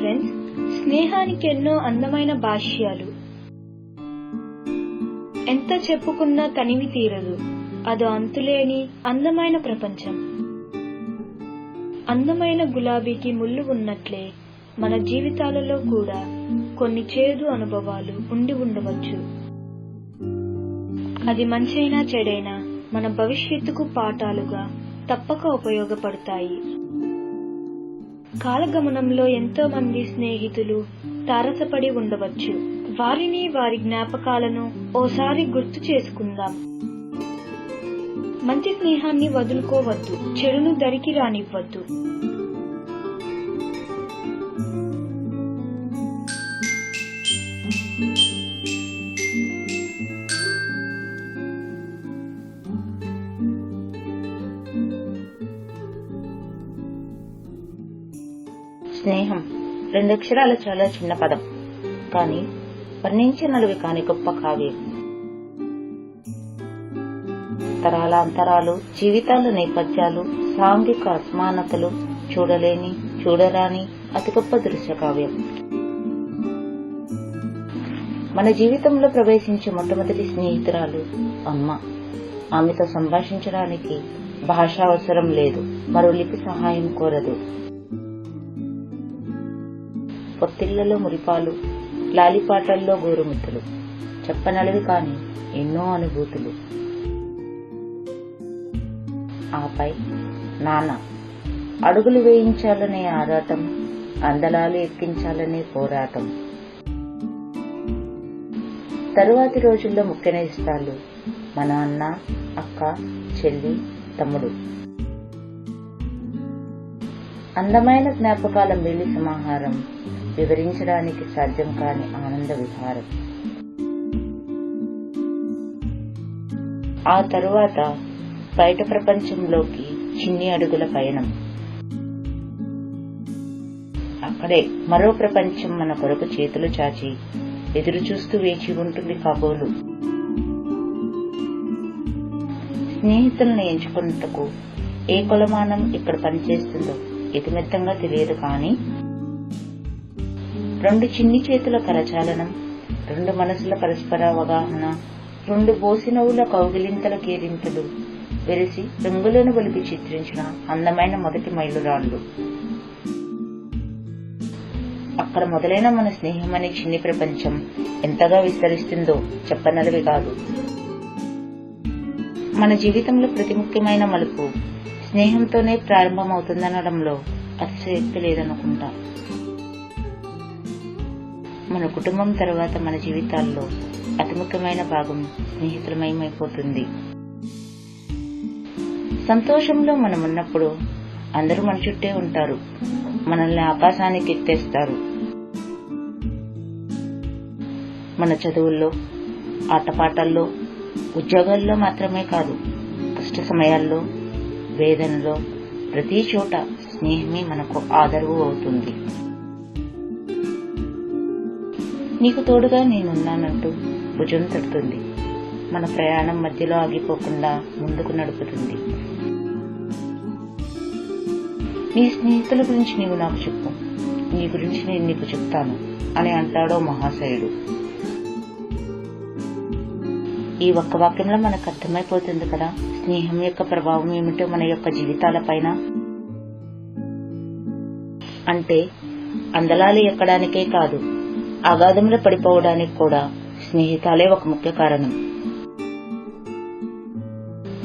Friends స్నేహానికి ఎన్నో అందమైన భాష్యాలు. ఎంత చెప్పుకున్నా తనివి తీరదు. అదో అంతులేని అందమైన ప్రపంచం. అందమైన గులాబీకి ముళ్ళు ఉన్నట్లే మన జీవితాలలో కూడా కొన్ని చేదు అనుభవాలు ఉండి ఉండవచ్చు. అది మంచైనా చెడైనా మన భవిష్యత్తుకు పాఠాలుగా తప్పక ఉపయోగపడతాయి. కాలగమనంలో ఎంతో మంది స్నేహితులు తారసపడి ఉండవచ్చు. వారిని వారి జ్ఞాపకాలను ఓసారి గుర్తు చేసుకుందాం. మంచి స్నేహాన్ని వదులుకోవద్దు. చెడును దరికి రానివ్వద్దు. స్నేహం. రెండక్షరాల చాలా చిన్న పదం. కానీ వర్ణించినవి కాని గొప్ప కావ్యం. తరాల అంతరాలు జీవితాల నేపథ్యాలు సాంఘిక అసమానతలు చూడలేని చూడరాని అతి గొప్ప దృశ్య కావ్యం. మన జీవితంలో ప్రవేశించే మొట్టమొదటి స్నేహితురాలు అమ్మ. ఆమెతో సంభాషించడానికి భాష అవసరం లేదు. మరో లిపి సహాయం కోరదు. పొత్తిళ్ళలో మురిపాలు లాలిపాటల్లో గోరుముద్దలు చెప్పనలవి కాని ఎన్నో అనుభూతులు. ఆపై నాన్న అడుగులు వేయించాలనే ఆరాటం అందలాలు ఎక్కించాలనే పోరాటం. తరువాతి రోజుల్లో ముఖ్య నేస్తాలు మన అన్న అక్క చెల్లి తమ్ముడు. అందమైన జ్ఞాపకాల మేలి సమాహారం వివరించడానికి సాధ్యం కాని ఆనంద విహారం. ఆ తరువాత బయట ప్రపంచంలోకి చిన్ని అడుగుల పయనం. అక్కడే మరో ప్రపంచం మన కొరకు చేతులు చాచి ఎదురు చూస్తూ వేచి ఉంటుంది కాబోలు. స్నేహితులను ఎంచుకున్నందుకు ఏ కొలమానం ఇక్కడ పనిచేస్తుందో ఇతిమిత్తంగా తెలియదు కానీ రెండు చిన్ని చేతుల కరచాలనం రెండు మనసుల పరస్పర అవగాహన రెండు బోసినవుల కౌగిలింతల కేరింతలు వెలిసి రంగులను ఒలిపి చిత్రించిన అందమైన మొదటి మైలురాళ్ళు. అక్కడ మొదలైన మన స్నేహం అనే చిన్ని ప్రపంచం ఎంతగా విస్తరిస్తుందో చెప్పనలవి కాదు. మన జీవితంలో ప్రతి ముఖ్యమైన మలుపు స్నేహంతోనే ప్రారంభమవుతుందనడంలో అతిశయక్తి లేదనుకుంటా. మన కుటుంబం తర్వాత మన జీవితాల్లో అతి ముఖ్యమైన భాగం స్నేహితులమయమైపోతుంది సంతోషంలో మనం ఉన్నప్పుడు అందరూ మన చుట్టే ఉంటారు. మనల్ని ఆకాశానికి ఎత్తేస్తారు మన చదువుల్లో ఆటపాటల్లో ఉద్యోగాల్లో మాత్రమే కాదు కష్ట సమయాల్లో వేదనలో ప్రతి చోట స్నేహమే మనకు ఆదరవు అవుతుంది. నీకు తోడుగా నేనున్నానంటూ భుజం తడుతుంది. మన ప్రయాణం మధ్యలో ఆగిపోకుండా ముందుకు నడుపుతుంది. నీ స్నేహితుల గురించి నీవు నాకు చెప్పు. నీ గురించి నేను నీకు చెప్తాను అని అంటాడో మహాశయుడు. ఈ ఒక్క వాక్యంలో మనకు అర్థమైపోతుంది కదా స్నేహం యొక్క ప్రభావం ఏమిటో మన యొక్క జీవితాల పైన? అంటే అందలాలు ఎక్కడానికే కాదు అగాధంలో పడిపోవడానికి కూడా స్నేహితాలే ఒక ముఖ్య కారణం.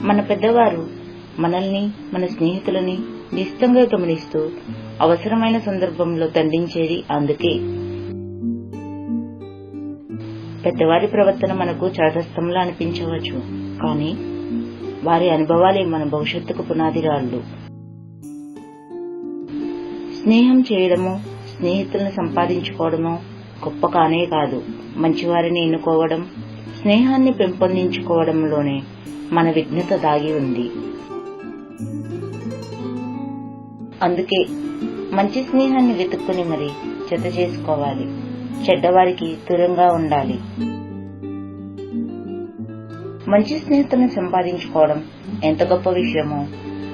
మన పెద్దవారు మనల్ని మన స్నేహితులని నిశ్చితంగా గమనిస్తూ అవసరమైన సందర్భంలో దండించేది అందుకే. పెద్దవారి ప్రవర్తన మనకు చాదస్తంలా అనిపించవచ్చు కానీ వారి అనుభవాలే మన భవిష్యత్తుకు పునాదిరాళ్ళు స్నేహం చేయడము స్నేహితులను సంపాదించుకోవడము గొప్ప కానే కాదు. మంచివారిని ఎన్నుకోవడం స్నేహాన్ని పెంపొందించుకోవడంలోనే మన విఘ్నత దాగి ఉంది. అందుకే మంచి స్నేహాన్ని వెతుక్కుని మరి జత చేసుకోవాలి. చెడ్డవారికి దూరంగా ఉండాలి. మంచి స్నేహితులను సంపాదించుకోవడం ఎంత గొప్ప విషయమో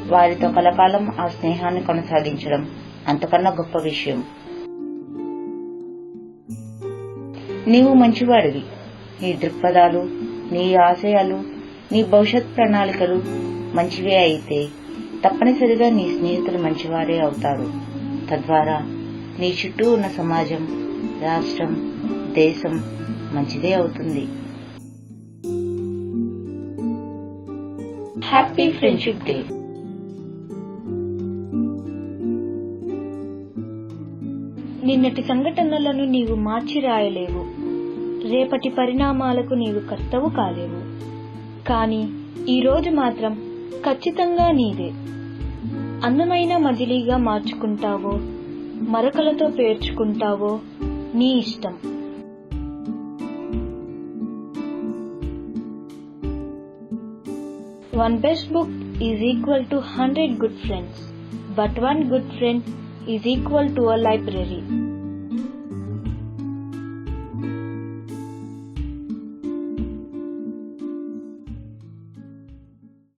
వారితో కలకాలం ఆ స్నేహాన్ని కొనసాగించడం అంతకన్నా గొప్ప విషయం. నీవు మంచివాడివి. నీ దృక్పథాలు నీ ఆశయాలు నీ భవిష్యత్ ప్రణాళికలు మంచివే అయితే తప్పనిసరిగా నీ స్నేహితులు మంచివారే అవుతారు. తద్వారా నీ చుట్టూ ఉన్న సమాజం రాష్ట్రం దేశం మంచిదే అవుతుంది. హ్యాపీ ఫ్రెండ్షిప్ డే నిన్నటి సంఘటనలను నీవు మార్చి రాయలేవు రేపటి పరిణామాలకు నీవు కర్తవు కాలేవు. కానీ ఈరోజు మాత్రం ఖచ్చితంగా నీదే. అందమైన మజిలీగా మార్చుకుంటావో మరకలతో పేర్చుకుంటావో నీ ఇష్టం. One best book is equal to hundred good friends but one good friend is equal to a library